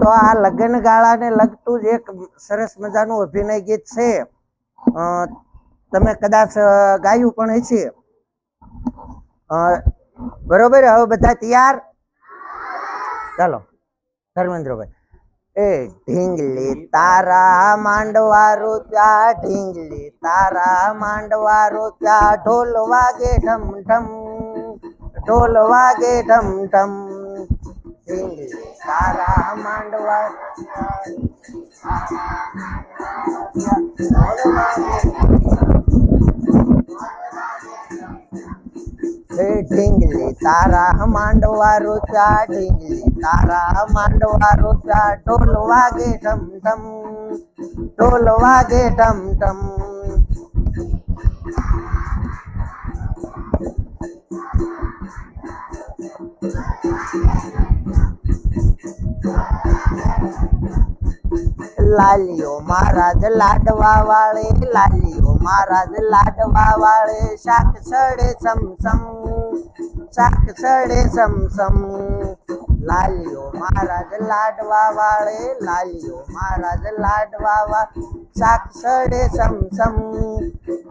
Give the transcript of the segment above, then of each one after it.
તો આ લગ્ન ગાળાને લગતું જ એક સરસ મજાનું અભિનય ગીત છે. તમે કદાચ ગાયું પણ હશે. બરોબર? હવે બધા તૈયાર? ચાલો. ધર્મેન્દ્રભાઈ. એ ઢીંગલી તારા માંડવા ત્યાં ઢીંગલી તારા માંડવા ત્યાં ઢોલ વાગે ઢમ ઢમ. ઢોલ વાગે ઢમ ઢમ. ઢીંગલી તારા માંડવા હે ઢીંગલી તારા માંડવા રૂપિયા ઢીંગલી તારા માંડવા રૂપિયા ઢોલ વાગે ઢમ ઢમ ઢોલ વાગે ઢમ ઢમ લાલીઓ મહારાજ લાડવા વાળે લાલીઓ મહારાજ લાડવા વાળે શાક સડે સમસમ શાક સડે સમસમ લાલીઓ મહારાજ લાડવા વાળે લાલીઓ મહારાજ લાડવા વા શાક સડે સમસમ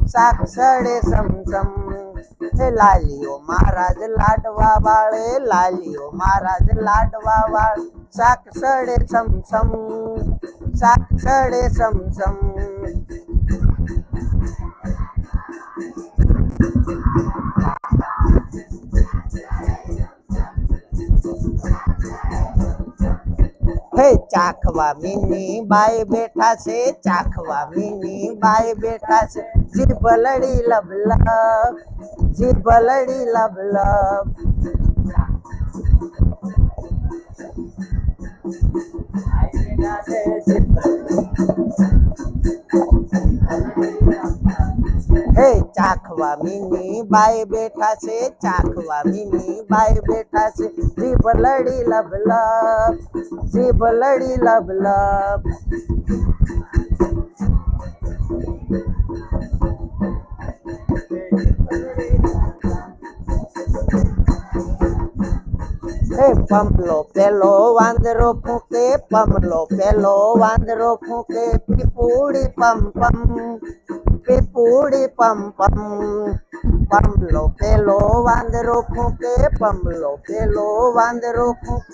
શાક સડે સમસમ હે લાલીઓ મહારાજ લાડવા વાળે લાલીઓ મહારાજ લાડવા વાળે શાક સડે સમસમ શાક સડે સમસમ હે ચાખવા મીની બાય બેઠા છે ચાખવા મીની બાય બેઠા છે જીભ લડી લબલબ જીભ લડી લબલબ હે ચાખવા મીની બાય બેઠા છે ચાખવા મીની બાય બેઠા છે જીભ લડી લબલબ જીભ લડી લબલબ mujer, Pamlo, pelo, bandero, puke, Pamlo, pelo, bandero, puke, Pipudi, pam, pam, Pipudi, pam, pam. Pamlo, pelo, bandero, puke, Pamlo, pelo, bandero, puke.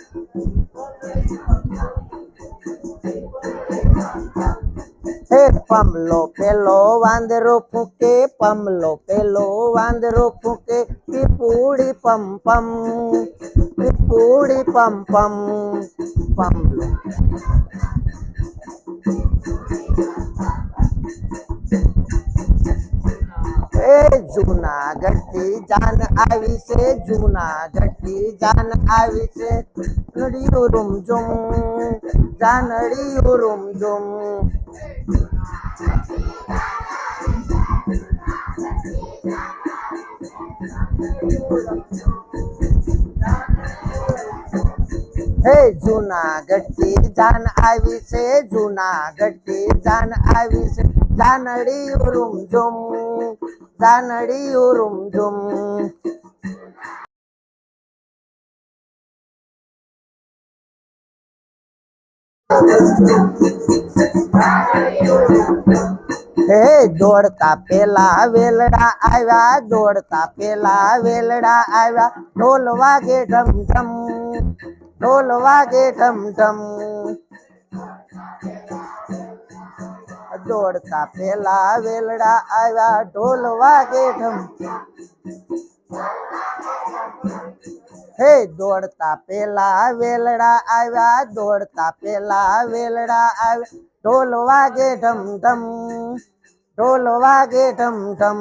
Hey, Pamlo, pelo, bandero, puke, Pamlo, pelo, bandero, puke, pipuri, pam, pam, pipuri, pam, pam, Pamlo. એ જૂનાગઢથી જાન આવી છે જૂનાગઢથી જાન આવી છે નડિયું room ઝુમ જાનડિયું room ઝુમ હે જૂનાગઢથી જાન આવી છે જૂનાગઢથી જાન આવી છે જાનડી રૂમ ઝુમ જાનડી રૂમ ઝુમ હે દોડતા પેલા વેલડા આવ્યા દોડતા પેલા વેલડા આવ્યા ઢોલ વાગે ઢમ ઢમ ઢોલ વાગે ઢમ ઢમ દોડતા પેલા વેલડા આવ્યા ઢોલ વાગે ઢમ હે દોડતા પેલા વેલડા આવ્યા દોડતા પેલા વેલડા આવ્યા ઢોલ વાગે ઢમ ઢમ ઢોલ વાગે ઢમ ઢમ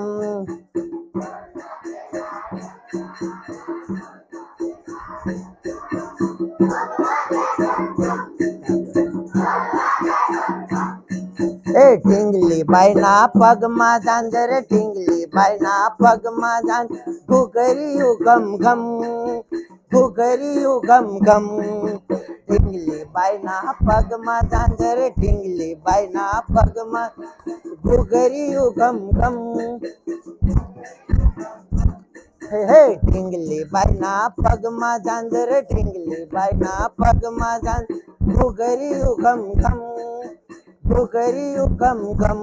એ ઢીંગલી બાઈના પગમાં ઝાંઝર ઢીંગલી બાઈના પગમાં ઝાંઝર ઘુઘરિયું ગમ ગમ ઘુઘરિયું ગમ ગમ ઢીંગલી બાઈના પગમાં ઝાંઝર ઢીંગલી બાઈના પગમાં ઘુઘરિયું ગમ ગમ હે હે ઢીંગલી બાઈના પગમાં ઝાંઝર ઢીંગલી બાઈના પગમાં ઝાંઝર ઘુઘરિયું तो करियो कम। कम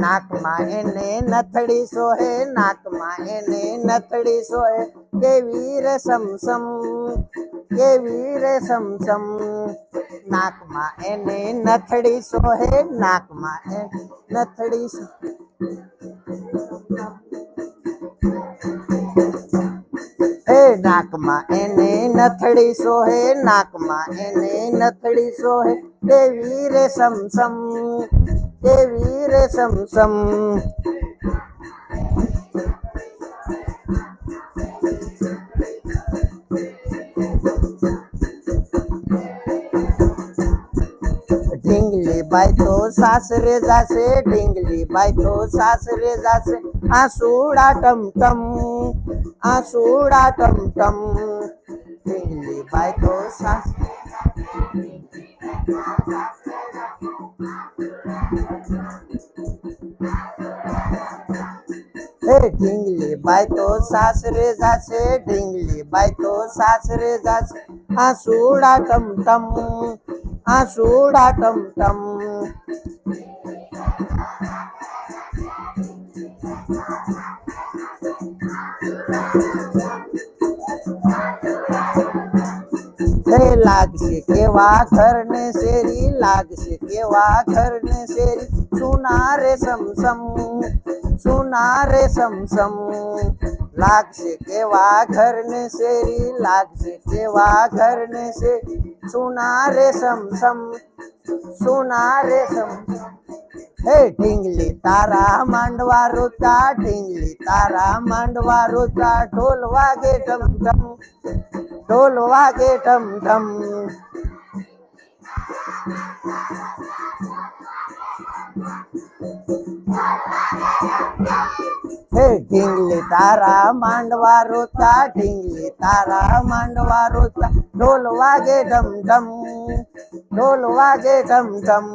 नाक माए ने नथड़ी सोहे, नाक माए ने नथड़ी सोहे, के वीर समसम के वीर समसम नाक माए ने नथड़ी सोहे, नाक माए नथड़ी सोहे નાકમાં એને નથડી સોહે નાકમાં એને નથડી સોહે કેવી રે સમસમ કેવી રે સમસમ बैठो सास रेजा जासे डिंगली बैठो सास रेजा जासे। आसूड़ा टम टम आसूड़ा टम टम डिंगली बैठो सास। डिंगली बाई तो सास रेजा से ढिंगली बाई तो सास रेजा से आसूड़ा टम टम आशूडाकं तम्। केवा करने शेरी लाग से केवा करने शेरी सुना रे समसम, सुना रे समसम, लाग से केवा करने शेरी लाग से केवा करने से सुना रे समसम, सुना रे सम हे ढिंगली तारा मांडवा रोता, ढिंगली तारा मांडवा रोता ढोल वागे टम टम ढोल वागे टम टम ઢીંગલી તારા માંડવા રોતા ઢીંગલી તારા માંડવા રોતા ઢોલ વાગે ઢમ ઢમ ઢોલ વાગે ઢમ ઢમ